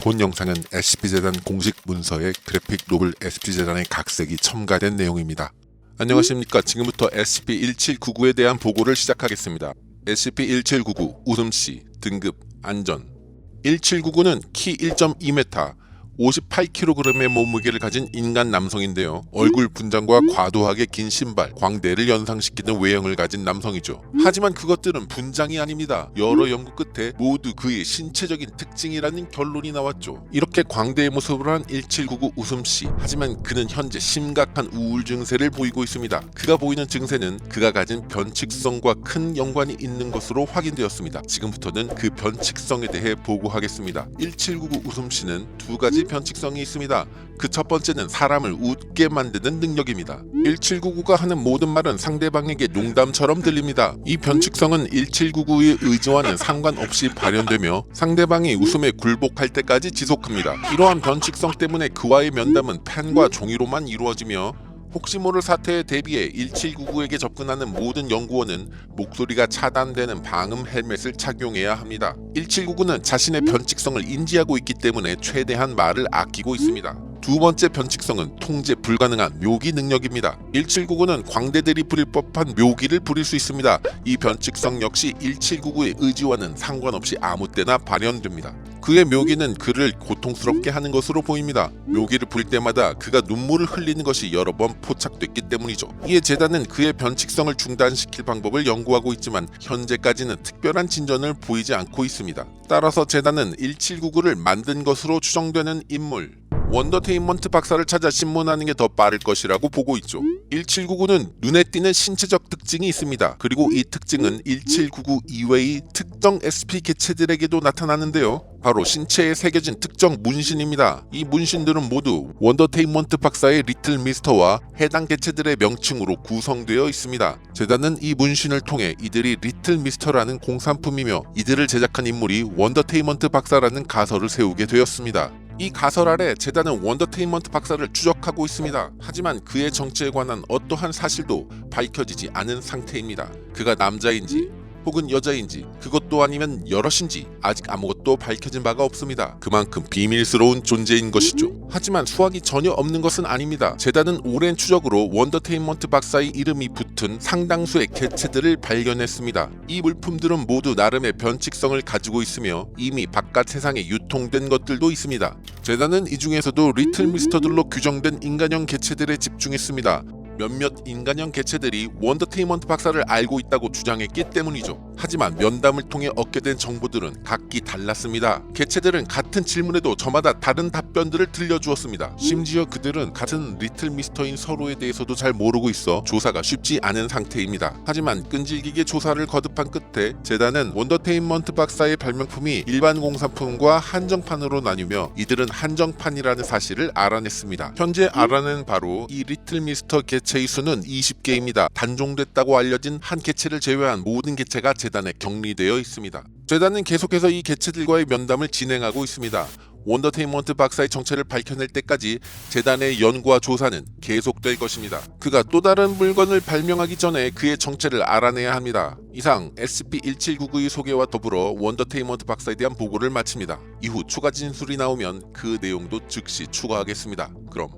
본 영상은 SCP재단 공식 문서에 그래픽 노블 SCP재단의 각색이 첨가된 내용입니다. 안녕하십니까. 지금부터 SCP-1799에 대한 보고를 시작하겠습니다. SCP-1799 웃음씨 등급 안전 1799는 키 1.2m 58kg의 몸무게를 가진 인간 남성인데요. 얼굴 분장과 과도하게 긴 신발, 광대를 연상시키는 외형을 가진 남성이죠. 하지만 그것들은 분장이 아닙니다. 여러 연구 끝에 모두 그의 신체적인 특징이라는 결론이 나왔죠. 이렇게 광대의 모습을 한 1799 웃음씨. 하지만 그는 현재 심각한 우울 증세를 보이고 있습니다. 그가 보이는 증세는 그가 가진 변칙성과 큰 연관이 있는 것으로 확인되었습니다. 지금부터는 그 변칙성에 대해 보고하겠습니다. 1799 웃음씨는 두 가지 변칙성이 있습니다. 그 첫 번째는 사람을 웃게 만드는 능력입니다. 1799가 하는 모든 말은 상대방에게 농담처럼 들립니다. 이 변칙성은 1799의 의지와는 상관없이 발현되며 상대방이 웃음에 굴복할 때까지 지속합니다. 이러한 변칙성 때문에 그와의 면담은 펜과 종이로만 이루어지며 혹시 모를 사태에 대비해 1799에게 접근하는 모든 연구원은 목소리가 차단되는 방음 헬멧을 착용해야 합니다. 1799는 자신의 변칙성을 인지하고 있기 때문에 최대한 말을 아끼고 있습니다. 두 번째 변칙성은 통제 불가능한 묘기 능력입니다. 1799는 광대들이 부릴 법한 묘기를 부릴 수 있습니다. 이 변칙성 역시 1799의 의지와는 상관없이 아무 때나 발현됩니다. 그의 묘기는 그를 고통스럽게 하는 것으로 보입니다. 묘기를 부릴 때마다 그가 눈물을 흘리는 것이 여러 번 포착됐기 때문이죠. 이에 재단은 그의 변칙성을 중단시킬 방법을 연구하고 있지만 현재까지는 특별한 진전을 보이지 않고 있습니다. 따라서 재단은 1799를 만든 것으로 추정되는 인물 원더테인먼트 박사를 찾아 신문하는 게 더 빠를 것이라고 보고 있죠. 1799는 눈에 띄는 신체적 특징이 있습니다. 그리고 이 특징은 1799 이외의 특정 SP 개체들에게도 나타나는데요. 바로 신체에 새겨진 특정 문신입니다. 이 문신들은 모두 원더테인먼트 박사의 리틀 미스터와 해당 개체들의 명칭으로 구성되어 있습니다. 재단은 이 문신을 통해 이들이 리틀 미스터라는 공산품이며 이들을 제작한 인물이 원더테인먼트 박사라는 가설을 세우게 되었습니다. 이 가설 아래 재단은 원더테인먼트 박사를 추적하고 있습니다. 하지만 그의 정체에 관한 어떠한 사실도 밝혀지지 않은 상태입니다. 그가 남자인지 혹은 여자인지 그것도 아니면 여럿인지 아직 아무것도 밝혀진 바가 없습니다. 그만큼 비밀스러운 존재인 것이죠. 하지만 수학이 전혀 없는 것은 아닙니다. 재단은 오랜 추적으로 원더테인먼트 박사의 이름이 붙은 상당수의 개체들을 발견했습니다. 이 물품들은 모두 나름의 변칙성을 가지고 있으며 이미 바깥 세상에 유통된 것들도 있습니다. 재단은 이 중에서도 리틀 미스터들로 규정된 인간형 개체들에 집중했습니다. 몇몇 인간형 개체들이 원더테인먼트 박사를 알고 있다고 주장했기 때문이죠. 하지만 면담을 통해 얻게 된 정보들은 각기 달랐습니다. 개체들은 같은 질문에도 저마다 다른 답변들을 들려주었습니다. 심지어 그들은 같은 리틀 미스터인 서로에 대해서도 잘 모르고 있어 조사가 쉽지 않은 상태입니다. 하지만 끈질기게 조사를 거듭한 끝에 재단은 원더테인먼트 박사의 발명품이 일반 공산품과 한정판으로 나뉘며 이들은 한정판이라는 사실을 알아냈습니다. 현재 알아낸 바로 이 리틀 미스터 개체의 수는 20개입니다. 단종됐다고 알려진 한 개체를 제외한 모든 개체가 재단에 격리되어 있습니다. 재단은 계속해서 이 개체들과의 면담을 진행하고 있습니다. 원더테인먼트 박사의 정체를 밝혀낼 때까지 재단의 연구와 조사는 계속될 것입니다. 그가 또 다른 물건을 발명하기 전에 그의 정체를 알아내야 합니다. 이상 SCP-1799의 소개와 더불어 원더테인먼트 박사에 대한 보고를 마칩니다. 이후 추가 진술이 나오면 그 내용도 즉시 추가하겠습니다. 그럼